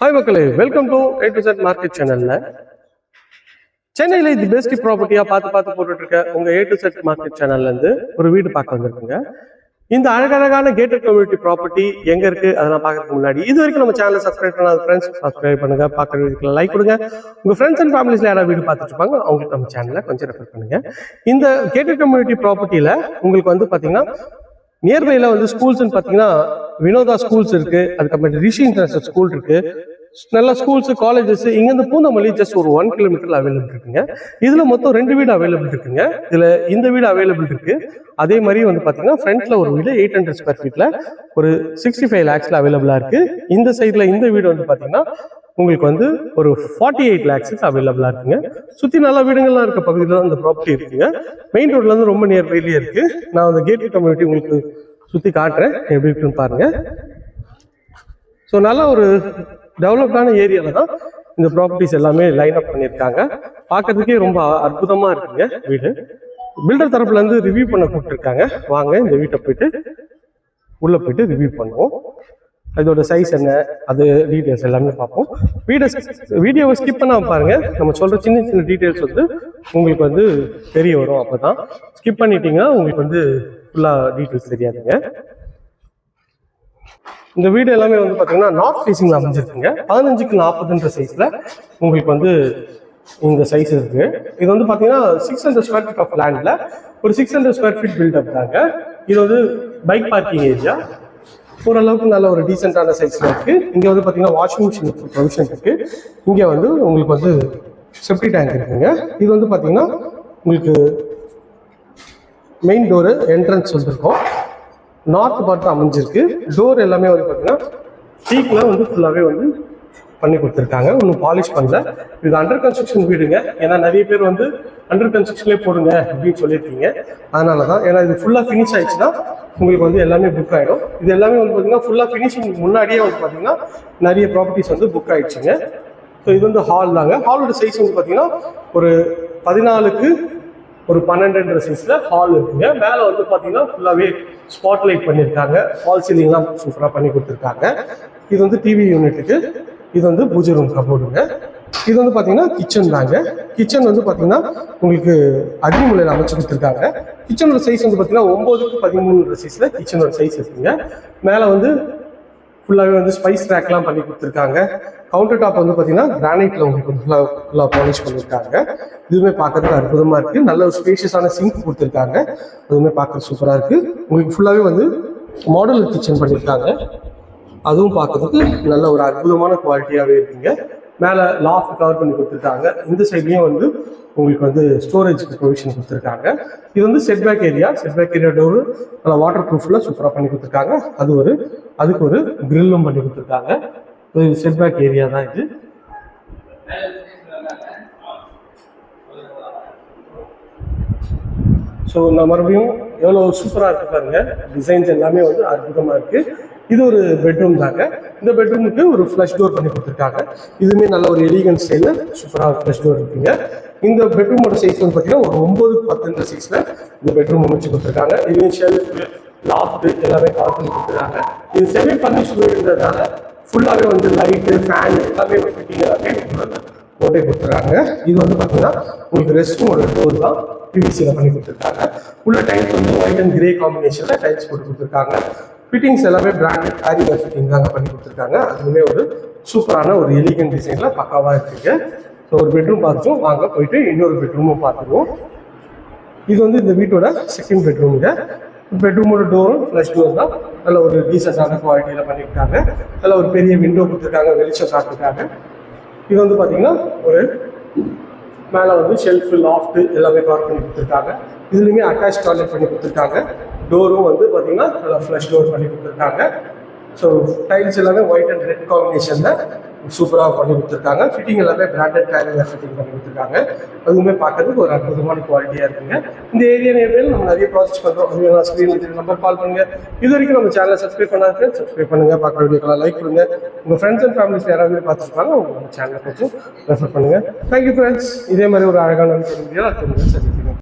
Hi மக்களே. Welcome to A to Z market சேனல்ல சென்னையில இது பெஸ்ட் ப்ராப்பர்ட்டியா பார்த்து பார்த்து போட்டுட்டு இருக்க உங்க ஏ டு செட் மார்க்கெட் சேனல்ல இருந்து ஒரு வீடு பார்க்க வந்திருக்குங்க. இந்த அழகழகான கேட்டட் கம்யூனிட்டி ப்ராப்பர்ட்டி எங்க இருக்கு? அதெல்லாம் பாக்குறதுக்கு முன்னாடி இது வரைக்கும் நம்ம சேனலை சப்ஸ்கிரைப் பண்ணாத ஃப்ரெண்ட்ஸ் சப்ஸ்கிரைப் பண்ணுங்க. பாக்குற வீட்டுக்கு லைக் கொடுங்க. உங்க ஃப்ரெண்ட்ஸ் அண்ட் ஃபேமிலிஸ்ல யாராவது வீடு பார்த்துட்டு இருப்பாங்க அவங்களுக்கு நம்ம சேனலை கொஞ்சம் ரெஃபர் பண்ணுங்க. இந்த கேட்டட் கம்யூனிட்டி ப்ராப்பர்ட்டியில உங்களுக்கு வந்து பாத்தீங்கன்னா நியர்பைல வந்து ஸ்கூல்ஸ்னு பார்த்தீங்கன்னா வினோதா ஸ்கூல்ஸ் இருக்கு அதுக்கப்புறம் ரிஷி இன்டர்நேஷனல் ஸ்கூல் இருக்கு. நல்ல ஸ்கூல்ஸ் காலேஜஸ் இங்கேருந்து பூந்தமல்லி ஜஸ்ட் ஒரு ஒன் கிலோமீட்டர்ல அவைலபிள் இருக்குங்க. இதுல மொத்தம் ரெண்டு வீடு அவைலபிள் இருக்குங்க. இதுல இந்த வீடு அவைலபிள் இருக்கு. அதே மாதிரி வந்து பாத்தீங்கன்னா ஃப்ரண்ட்ல ஒரு வீடு எயிட் ஹண்ட்ரட் ஸ்கொயர் ஃபீட்ல ஒரு சிக்ஸ்டி ஃபைவ் லேக்ஸ்ல அவைலபிளா இருக்கு. இந்த சைட்ல இந்த வீடு வந்து பாத்தீங்கன்னா உங்களுக்கு வந்து ஒரு ஃபார்ட்டி எயிட் லேக்ஸுக்கு அவைலபிளாக இருக்குங்க. சுற்றி நல்ல வீடுங்கள்லாம் இருக்க பகுதியில் தான் அந்த ப்ராப்பர்ட்டி இருக்குங்க. மெயின் ரோட்லேருந்து ரொம்ப ரொம்ப நியர்பைலயே இருக்குது நான் அந்த கேட் கம்யூனிட்டி உங்களுக்கு சுற்றி காட்டுறேன். எப்படி இருக்குன்னு பாருங்கள் ஸோ நல்ல ஒரு டெவலப்டான ஏரியாவில் தான் இந்த ப்ராப்பர்ட்டிஸ் எல்லாமே லைன் அப் பண்ணியிருக்காங்க. பார்க்கறதுக்கே ரொம்ப அற்புதமாக இருக்குங்க வீடு. பில்டர் தரப்புலேருந்து ரிவ்யூ பண்ண கூப்பிட்டுருக்காங்க. வாங்க இந்த வீட்டை போயிட்டு உள்ளே போயிட்டு ரிவ்யூ பண்ணுவோம். இதோட சைஸ் என்ன அது டீட்டெயில்ஸ் எல்லாமே பார்ப்போம். வீடியோ வீடியோவை ஸ்கிப் பண்ணாமல் பாருங்கள் நம்ம சொல்கிற சின்ன சின்ன டீட்டெயில்ஸ் வந்து உங்களுக்கு வந்து தெரிய வரும் அப்போ தான் ஸ்கிப் பண்ணிட்டீங்கன்னா உங்களுக்கு வந்து ஃபுல்லாக டீட்டெயில்ஸ் தெரியாதுங்க. இந்த வீடு எல்லாமே வந்து பார்த்தீங்கன்னா நார்த் ஃபேஸிங்கில் அமைஞ்சிருக்குங்க. பதினஞ்சுக்கு நாற்பதுன்ற சைஸில் உங்களுக்கு வந்து இந்த சைஸ் இருக்கு. இது வந்து பார்த்தீங்கன்னா six hundred square feet of லேண்டில் ஒரு six hundred square feet built up தாங்க. இது வந்து பைக் பார்க்கிங் ஏரியா ஓரளவுக்கு நல்ல ஒரு டீசெண்டான சைஸில் இருக்குது இங்கே வந்து பார்த்தீங்கன்னா வாஷிங் மிஷின் ப்ரொவிஷன் இருக்குது இங்கே வந்து உங்களுக்கு வந்து செப்டி டேங்க் இருக்குங்க. இது வந்து பார்த்தீங்கன்னா உங்களுக்கு மெயின் டோரு என்ட்ரன்ஸ் வந்திருக்கும். நார்த் பார்த்து அமைஞ்சிருக்கு. டோர் எல்லாமே வந்து பார்த்தீங்கன்னா டீக்கில் வந்து ஃபுல்லாகவே வந்து பண்ணி கொடுத்துருக்காங்க. ஒன்றும் பாலிஷ் பண்ணல. இது அண்டர் கன்ஸ்ட்ரக்ஷன் வீடுங்க. ஏன்னா நிறைய பேர் வந்து அண்டர் கன்ஸ்ட்ரக்ஷன்லேயே போடுங்க அப்படின்னு சொல்லியிருக்கீங்க. அதனால தான் ஏன்னா இது ஃபுல்லாக ஃபினிஷ் ஆயிடுச்சுன்னா உங்களுக்கு வந்து எல்லாமே புக் ஆகிடும் இது எல்லாமே வந்து பார்த்தீங்கன்னா ஃபுல்லாக ஃபினிஷிங் முன்னாடியே வந்து பார்த்தீங்கன்னா நிறைய ப்ராப்பர்ட்டிஸ் வந்து புக் ஆயிடுச்சுங்க. ஸோ இது வந்து ஹால் தாங்க. ஹாலோட சைஸ் வந்து பார்த்தீங்கன்னா ஒரு பதினாலுக்கு ஒரு பன்னெண்டுன்ற சைஸில் ஹால் இருக்குங்க. மேலே வந்து பார்த்தீங்கன்னா ஃபுல்லாகவே ஸ்பாட் லைட் பண்ணியிருக்காங்க. ஹால் சீலிங்லாம் சூப்பராக பண்ணி கொடுத்துருக்காங்க. இது வந்து டிவி யூனிட்டுக்கு இது வந்து பூஜை ரூம் கபோர்டுங்க இது வந்து பார்த்தீங்கன்னா கிச்சன் தாங்க. கிச்சன் வந்து பார்த்தீங்கன்னா உங்களுக்கு அடிமுறையில் அமைச்சு கொடுத்துருக்காங்க. கிச்சனோட சைஸ் வந்து பார்த்தீங்கன்னா ஒம்போதுக்கு பதிமூணுன்ற சைஸில் கிச்சனோட சைஸ் இருக்குங்க. மேலே வந்து ஃபுல்லாகவே வந்து ஸ்பைஸ் ரேக்லாம் பண்ணி கொடுத்துருக்காங்க. கவுண்டர் டாப் வந்து பார்த்தீங்கன்னா கிரானைட்ல உங்களுக்கு ஃபுல்லாக ஃபுல்லாக பாலிஷ் பண்ணியிருக்காங்க இதுவுமே பார்க்கறதுக்கு அற்புதமாக இருக்குது நல்ல ஒரு ஸ்பேஷியஸான சிங்க் கொடுத்துருக்காங்க. அதுவுமே பார்க்குறது சூப்பராக இருக்குது உங்களுக்கு ஃபுல்லாகவே வந்து மாடல் கிச்சன் பண்ணியிருக்காங்க அதுவும் பார்க்கறதுக்கு நல்ல ஒரு அற்புதமான குவாலிட்டியாகவே இருக்குங்க. மேலே லாஃப்ட் கவர் பண்ணி கொடுத்துருக்காங்க. இந்த சைட்லேயும் வந்து உங்களுக்கு வந்து ஸ்டோரேஜ்க்கு ப்ரொவிஷன் கொடுத்துருக்காங்க. இது வந்து setback area setback area door நல்லா வாட்டர் ப்ரூஃபில் சூப்பராக பண்ணி கொடுத்துருக்காங்க. அது ஒரு அதுக்கு ஒரு கிரில்லும் பண்ணி கொடுத்துருக்காங்க. இது செட்பேக் ஏரியா தான் இது. ஸோ நான் மறுபடியும் எவ்வளோ சூப்பராக இருக்கு பாருங்க. டிசைன்ஸ் எல்லாமே வந்து அற்புதமாக இருக்குது இது ஒரு பெட்ரூம் தாங்க. இந்த பெட்ரூமுக்கு ஒரு ஃப்ளஷ் டோர் பண்ணி கொடுத்துருக்காங்க. இதுவுமே நல்ல ஒரு எலிகன் ஸ்டைலில் சூப்பராக ஃப்ளஷ் டோர் இருக்குங்க. இந்த பெட்ரூமோட சைஸ் வந்து பார்த்தீங்கன்னா ஒரு ஒம்பது பத்துன்ற சைஸில் இந்த பெட்ரூம் அமைச்சு கொடுத்துருக்காங்க. இதுவும் ஷெல்ஃப் லாஃப்ட் எல்லாமே கவர் பண்ணி கொடுத்துருக்காங்க. இது செமி ஃபர்னிஷ் இருந்ததுனால ஃபுல்லாகவே வந்து லைட்டு ஃபேன் எல்லாமே ஃபிட்டிங் எல்லாமே போட்டே கொடுத்துருக்காங்க. இது வந்து பார்த்தீங்கன்னா உங்களுக்கு ரெஸ்ட் ரூமோட டோர் தான் பிவிசியில் பண்ணி கொடுத்துருக்காங்க. உள்ள டைல்ஸ் வந்து ஒயிட் அண்ட் கிரே காம்பினேஷனில் டைல்ஸ் போட்டு கொடுத்துருக்காங்க. ஃபிட்டிங்ஸ் எல்லாமே பிராண்டட் ஆரிகர் ஃபிட்டிங் தாங்க பண்ணி கொடுத்துருக்காங்க. அதுவுமே ஒரு சூப்பரான ஒரு எலிகன் டிசைனில் பக்காவாக இருக்குங்க. ஸோ ஒரு பெட்ரூம் பார்த்துட்டோம். வாங்க போயிட்டு இன்னொரு பெட்ரூமும் பார்த்துருவோம் இது வந்து இந்த வீட்டோட செகண்ட் பெட்ரூமுங்க பெட்ரூமோட டோரும் ஃப்ளஷ் டோர் தான். நல்ல ஒரு டீசெண்டான குவாலிட்டியில் பண்ணியிருக்காங்க. நல்ல ஒரு பெரிய விண்டோ கொடுத்துருக்காங்க. வெளிச்சம் காட்டுருக்காங்க இது வந்து பார்த்தீங்கன்னா ஒரு மேலே வந்து ஷெல்ஃபு லாஃப்ட்டு எல்லாமே கவர் பண்ணி கொடுத்துருக்காங்க. இதுலேயுமே அட்டாச் டாய்லெட் பண்ணி கொடுத்துருக்காங்க. டோரும் வந்து பார்த்தீங்கன்னா நல்லா ஃப்ளஷ் டோர் பண்ணி கொடுத்துருக்காங்க. ஸோ டைல்ஸ் எல்லாமே ஒயிட் அண்ட் ரெட் காம்பினேஷனில் சூப்பராக பண்ணி கொடுத்துருக்காங்க. ஃபிட்டிங் எல்லாமே பிராண்டட் டைலில் ஃபிட்டிங் பண்ணி கொடுத்துருக்காங்க. அதுவுமே பார்க்கறதுக்கு ஒரு அற்புதமான குவாலிட்டியாக இருக்குங்க. இந்த ஏரியா நேரில் நம்ம நிறைய ப்ராசஸ் பண்ணுறோம் அது வேணா ஸ்க்ரீனில் நம்பர் கால் பண்ணுங்க. இது வரைக்கும் நம்ம சேனலை சப்ஸ்கிரைப் பண்ணாருக்கு சப்ஸ்கிரைப் பண்ணுங்க. பார்க்க வீடியோக்கெல்லாம் லைக் பண்ணுங்க உங்கள் ஃப்ரெண்ட்ஸ் அண்ட் ஃபேமிலிஸ் யாராவது பார்த்துருக்காங்க அவங்க சேனலை கொஞ்சம் ரெஃபர் பண்ணுங்க. தேங்க்யூ ஃப்ரெண்ட்ஸ் இதே மாதிரி ஒரு அழகான வீடியோ அடுத்த வீடியோ சந்திக்கிறேன்.